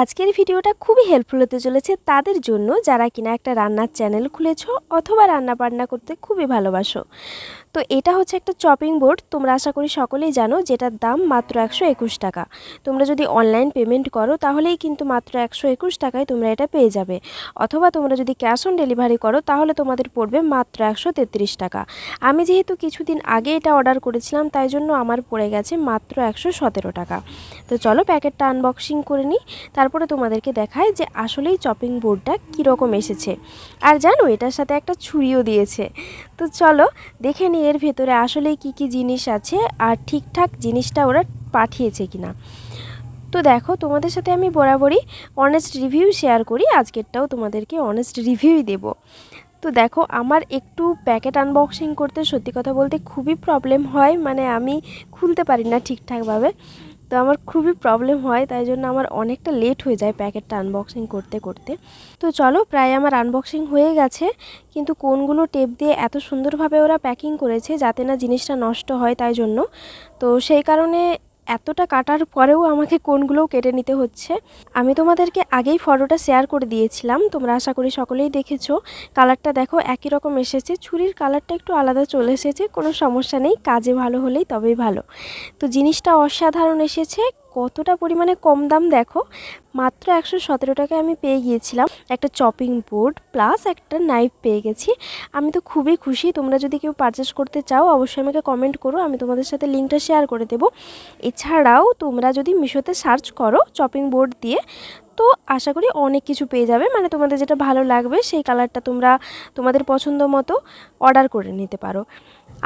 আজকের ভিডিওটা খুবই হেল্পফুল হতে চলেছে তাদের জন্য যারা কিনা একটা রান্নার চ্যানেল খুলেছো অথবা রান্না বান্না করতে খুবই ভালোবাসো। তো এটা হচ্ছে একটা চপিং বোর্ড তোমরা আশা করি সকলেই জানো যেটার দাম মাত্র একশো একুশ টাকা। তোমরা যদি অনলাইন পেমেন্ট করো তাহলেই কিন্তু মাত্র একশো একুশ টাকায় তোমরা এটা পেয়ে যাবে। অথবা তোমরা যদি ক্যাশ অন ডেলিভারি করো তাহলে তোমাদের পড়বে মাত্র একশো তেত্রিশ টাকা। আমি যেহেতু কিছুদিন আগে এটা অর্ডার করেছিলাম তাই জন্য আমার পড়ে গেছে মাত্র একশো সতেরো টাকা। তো চলো প্যাকেটটা আনবক্সিং করে নিই। তারপরে তোমাদেরকে দেখায় যে আসলেই চপিং বোর্ডটা কীরকম এসেছে। আর জানো, এটার সাথে একটা ছুরিও দিয়েছে। তো চলো, দেখে নিই এর ভেতরে আসলেই কি কি জিনিস আছে আর ঠিকঠাক জিনিসটা ওরা পাঠিয়েছে কিনা। তো দেখো, তোমাদের সাথে আমি বরাবরই অনেস্ট রিভিউ শেয়ার করি, আজকেরটাও তোমাদেরকে অনেস্ট রিভিউই দেবো। তো দেখো, আমার একটু প্যাকেট আনবক্সিং করতে সত্যি কথা বলতে খুবই প্রবলেম হয় মানে আমি খুলতে পারি না ঠিকঠাকভাবে। তো আমার খুবই প্রবলেম হয়, তাই জন্য আমার অনেকটা লেট হয়ে যায় প্যাকেটটা আনবক্সিং করতে করতে। তো চলো প্রায় আমার আনবক্সিং হয়ে গেছে, কিন্তু কোনগুলো টেপ দিয়ে এত সুন্দরভাবে ওরা প্যাকিং করেছে যাতে না জিনিসটা নষ্ট হয় তাই জন্য। তো সেই কারণে এতটা কাটার পরেও আমাকে কোনগুলোও কেটে নিতে হচ্ছে। আমি তোমাদেরকে আগেই ফটোটা শেয়ার করে দিয়েছিলাম। তোমরা আশা করি সকলেই দেখেছ। কালারটা দেখো, একই রকম এসেছে। ছুরির কালারটা একটু আলাদা চলে এসেছে। কোনো সমস্যা নেই, কাজে ভালো হলেই তবেই ভালো। তো জিনিসটা অসাধারণ এসেছে। কতটা পরিমাণে কম দাম দেখো? মাত্র একশো সতেরো টাকায় আমি পেয়ে গিয়েছিলাম একটা চপিং বোর্ড প্লাস একটা নাইফ পেয়ে গেছি। আমি তো খুবই খুশি। তোমরা যদি কেউ পারচেস করতে চাও, অবশ্যই আমাকে কমেন্ট করো। আমি তোমাদের সাথে লিঙ্কটা শেয়ার করে দেবো। এছাড়াও তোমরা যদি মিশোতে সার্চ করো চপিং বোর্ড দিয়ে তো আশা করি অনেক কিছু পেয়ে যাবে। মানে তোমাদের যেটা ভালো লাগবে সেই কালারটা তোমরা তোমাদের পছন্দ মতো অর্ডার করে নিতে পারো।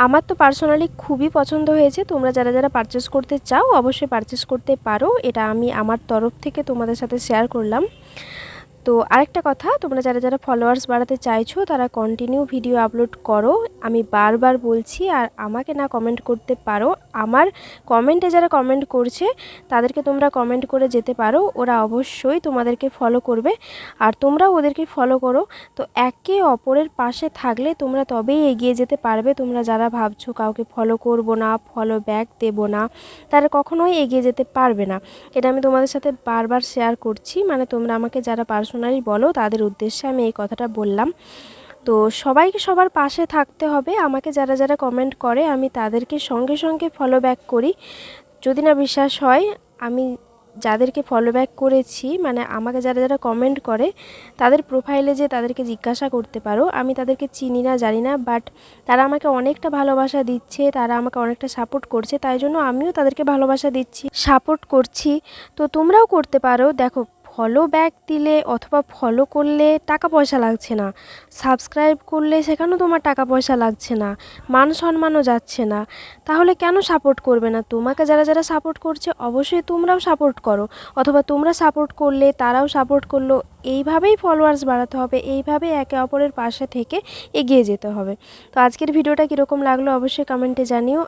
আমার তো পার্সোনালি খুবই পছন্দ হয়েছে। তোমরা যারা যারা পারচেস করতে চাও অবশ্যই পারচেস করতে পারো। এটা আমি আমার তরফ থেকে তোমাদের সাথে শেয়ার করলাম। তো আরেকটা কথা, তোমরা যারা যারা ফলোয়ার্স বাড়াতে চাইছো, তারা কন্টিনিউ ভিডিও আপলোড করো। আমি বারবার বলছি, আর আমাকে না কমেন্ট করতে পারো। আমার কমেন্টে যারা কমেন্ট করছে, তাদেরকে তোমরা কমেন্ট করে যেতে পারো। ওরা অবশ্যই তোমাদেরকে ফলো করবে। আর তোমরাও ওদেরকে ফলো করো। তো একে অপরের পাশে থাকলে তোমরা তবেই এগিয়ে যেতে পারবে। তোমরা যারা ভাবছ কাউকে ফলো করব না ফলো ব্যাক দেবো না, তারা কখনোই এগিয়ে যেতে পারবে না। এটা আমি তোমাদের সাথে বারবার শেয়ার করছি। মানে তোমরা আমাকে যারা পার্সোনালি বলো, তাদের উদ্দেশ্যে আমি এই কথাটা বললাম। তো সবাইকে সবার পাশে থাকতে হবে। আমাকে যারা যারা কমেন্ট করে, আমি তাদেরকে সঙ্গে সঙ্গে ফলো ব্যাক করি। যদি না বিশ্বাস হয়, আমি যাদেরকে ফলো ব্যাক করেছি মানে আমাকে যারা যারা কমেন্ট করে, তাদের প্রোফাইলে যে তাদেরকে জিজ্ঞাসা করতে পারো। আমি তাদেরকে চিনি না, জানি না বাট তারা আমাকে অনেকটা ভালোবাসা দিচ্ছে, তারা আমাকে অনেকটা সাপোর্ট করছে, তাই জন্য আমিও তাদেরকে ভালোবাসা দিচ্ছি সাপোর্ট করছি। তো তোমরাও করতে পারো। দেখো ফলো ব্যাক দিলে অথবা ফলো করলে টাকা পয়সা লাগছে না। সাবস্ক্রাইব করলে সেখানেও তোমার টাকা পয়সা লাগছে না, মান সম্মানও যাচ্ছে না। তাহলে কেন সাপোর্ট করবে না? তোমাকে যারা যারা সাপোর্ট করছে, অবশ্যই তোমরাও সাপোর্ট করো। অথবা তোমরা সাপোর্ট করলে, তারাও সাপোর্ট করল। এইভাবেই ফলোয়ার্স বাড়াতে হবে, এইভাবেই একে অপরের পাশে থেকে এগিয়ে যেতে হবে। তো আজকের ভিডিওটা কীরকম লাগল অবশ্যই কমেন্টে জানিও।